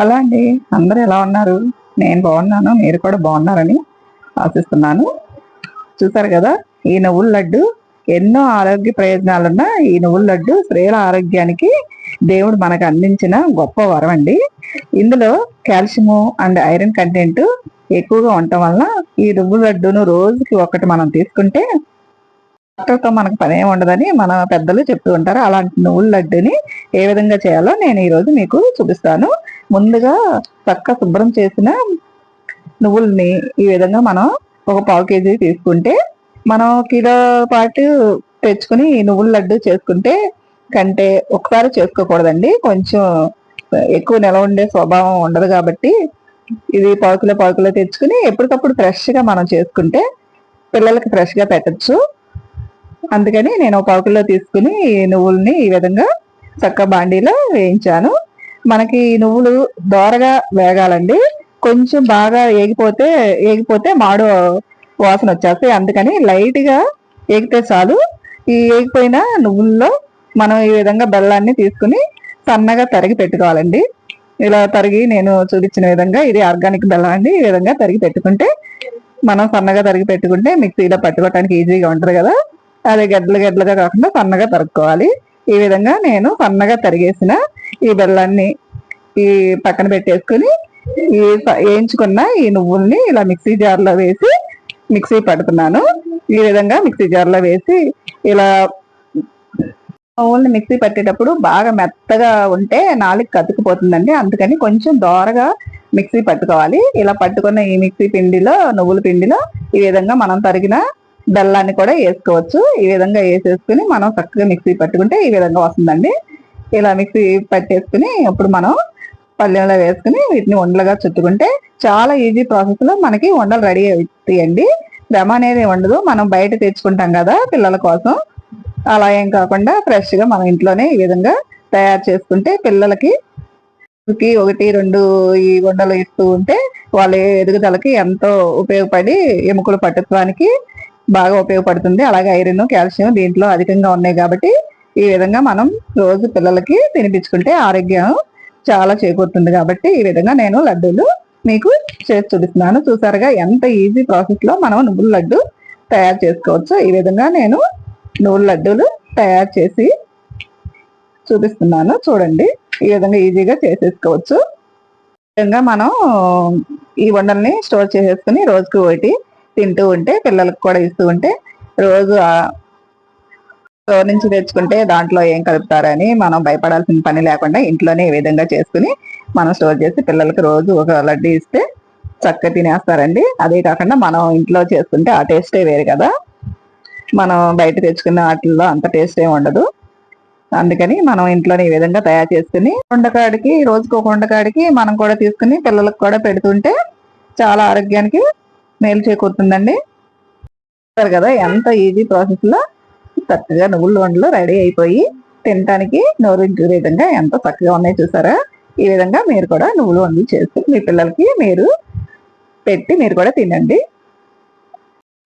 Hello అండి. అందరూ ఎలా ఉన్నారు? నేను బాగున్నాను. మీరు కూడా బాగున్నారని ఆశిస్తున్నాను. చూసారు కదా ఈ నువ్వుల లడ్డు ఎన్నో ఆరోగ్య ప్రయోజనాలున్న ఈ నువ్వుల లడ్డు స్త్రీల ఆరోగ్యానికి దేవుడు మనకు అందించిన గొప్ప వరం అండి. ఇందులో కాల్షియము అండ్ ఐరన్ కంటెంట్ ఎక్కువగా ఉండటం వల్ల ఈ నువ్వుల లడ్డును రోజుకి ఒకటి మనం తీసుకుంటే డాక్టర్తో మనకు పనే ఉండదని మన పెద్దలు చెప్తూ ఉంటారు. అలాంటి నువ్వుల లడ్డుని ఏ విధంగా చేయాలో నేను ఈరోజు మీకు చూపిస్తాను. ముందుగా చక్క శుభ్రం చేసిన నువ్వుల్ని ఈ విధంగా మనం ఒక పావు కేజీ తీసుకుంటే మనం కిలో పాటు తెచ్చుకుని నువ్వుల లడ్డు చేసుకుంటే కంటే ఒకసారి చేసుకోకూడదండి. కొంచెం ఎక్కువ నిల ఉండే స్వభావం ఉండదు కాబట్టి ఇది పావు కిలో తెచ్చుకుని ఎప్పటికప్పుడు ఫ్రెష్గా మనం చేసుకుంటే పిల్లలకి ఫ్రెష్గా పెట్టచ్చు. అందుకని నేను ఒక కిలో తీసుకుని నువ్వుల్ని ఈ విధంగా చక్క బాండీలో వేయించాను. మనకి ఈ నువ్వులు దోరగా వేగాలండి. కొంచెం బాగా ఏగిపోతే ఏగిపోతే మాడు వాసన వచ్చేస్తాయి. అందుకని లైట్గా ఏగితే చాలు. ఈ ఏగిపోయిన నువ్వుల్లో మనం ఈ విధంగా బెల్లాన్ని తీసుకుని సన్నగా తరిగి పెట్టుకోవాలండి. ఇలా తరిగి నేను చూపించిన విధంగా ఇది ఆర్గానిక్ బెల్లం అండి. ఈ విధంగా తరిగి పెట్టుకుంటే మనం సన్నగా తరిగి పెట్టుకుంటే మిక్సీలో పట్టుకోవడానికి ఈజీగా ఉంటుంది కదా. అదే గడ్డలు గడ్డలుగా కాకుండా సన్నగా తరుక్కోవాలి. ఈ విధంగా నేను సన్నగా తరిగేసిన ఈ బెల్లాన్ని ఈ పక్కన పెట్టేసుకుని ఈ వేయించుకున్న ఈ నువ్వుల్ని ఇలా మిక్సీ జార్లో వేసి మిక్సీ పడుతున్నాను. ఈ విధంగా మిక్సీ జార్లో వేసి ఇలా నువ్వుల్ని మిక్సీ పట్టేటప్పుడు బాగా మెత్తగా ఉంటే నాలుగు కతుకుపోతుందండి అందుకని కొంచెం దోరగా మిక్సీ పట్టుకోవాలి. ఇలా పట్టుకున్న ఈ మిక్సీ పిండిలో నువ్వుల పిండిలో ఈ విధంగా మనం తరిగిన బెల్లాన్ని కూడా వేసుకోవచ్చు. ఈ విధంగా వేసేసుకుని మనం చక్కగా మిక్సీ పట్టుకుంటే ఈ విధంగా వస్తుందండి. ఇలా మిక్సీ పట్టేసుకుని అప్పుడు మనం పల్లెంలో వేసుకుని వీటిని ఉండలుగా చుట్టుకుంటే చాలా ఈజీ ప్రాసెస్లో మనకి ఉండలు రెడీ అవుతాయండి. శ్రమ అనేది ఉండదు. మనం బయట తెచ్చుకుంటాం కదా పిల్లల కోసం. అలా ఏం కాకుండా ఫ్రెష్గా మనం ఇంట్లోనే ఈ విధంగా తయారు చేసుకుంటే పిల్లలకి ఒకటి రెండు ఈ ఉండలు ఇస్తూ ఉంటే వాళ్ళ ఎదుగుదలకి ఎంతో ఉపయోగపడి ఎముకలు పట్టుత్వానికి బాగా ఉపయోగపడుతుంది. అలాగే ఐరన్ కాల్షియం దీంట్లో అధికంగా ఉన్నాయి కాబట్టి ఈ విధంగా మనం రోజు పిల్లలకి తినిపించుకుంటే ఆరోగ్యం చాలా చేకూరుతుంది కాబట్టి ఈ విధంగా నేను లడ్డూలు మీకు చేసి చూపిస్తున్నాను. చూసారుగా ఎంత ఈజీ ప్రాసెస్లో మనం నువ్వుల లడ్డు తయారు చేసుకోవచ్చు. ఈ విధంగా నేను నువ్వుల లడ్డూలు తయారు చేసి చూపిస్తున్నాను. చూడండి ఈ విధంగా ఈజీగా చేసేసుకోవచ్చు. ఈ విధంగా మనం ఈ వండల్ని స్టోర్ చేసేసుకుని రోజుకి ఒకటి తింటూ ఉంటే పిల్లలకు కూడా ఇస్తూ ఉంటే రోజు స్టోర్ నుంచి తెచ్చుకుంటే దాంట్లో ఏం కలుపుతారని మనం భయపడాల్సిన పని లేకుండా ఇంట్లోనే ఈ విధంగా చేసుకుని మనం స్టోర్ చేసి పిల్లలకి రోజు ఒక లడ్డు ఇస్తే చక్కగా తినేస్తారండి. అదే కాకుండా మనం ఇంట్లో చేసుకుంటే ఆ టేస్టే వేరు కదా. మనం బయట తెచ్చుకున్న వాటిల్లో అంత టేస్ట్ ఏమి ఉండదు. అందుకని మనం ఇంట్లోనే ఈ విధంగా తయారు చేసుకుని వంటకాడికి రోజుకు ఒక వంటకాడికి మనం కూడా తీసుకుని పిల్లలకు కూడా పెడుతుంటే చాలా ఆరోగ్యానికి మేలు చేకూరుతుందండి. కదా ఎంత ఈజీ ప్రాసెస్లో చక్కగా నువ్వుల వండలు రెడీ అయిపోయి తినడానికి నోరించే విధంగా ఎంత చక్కగా ఉన్నాయి చూసారా? ఈ విధంగా మీరు కూడా నువ్వుల వండలు చేసి మీ పిల్లలకి మీరు పెట్టి మీరు కూడా తినండి.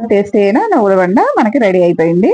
టేస్ట్ అయినా నువ్వుల వండ మనకి రెడీ అయిపోయింది.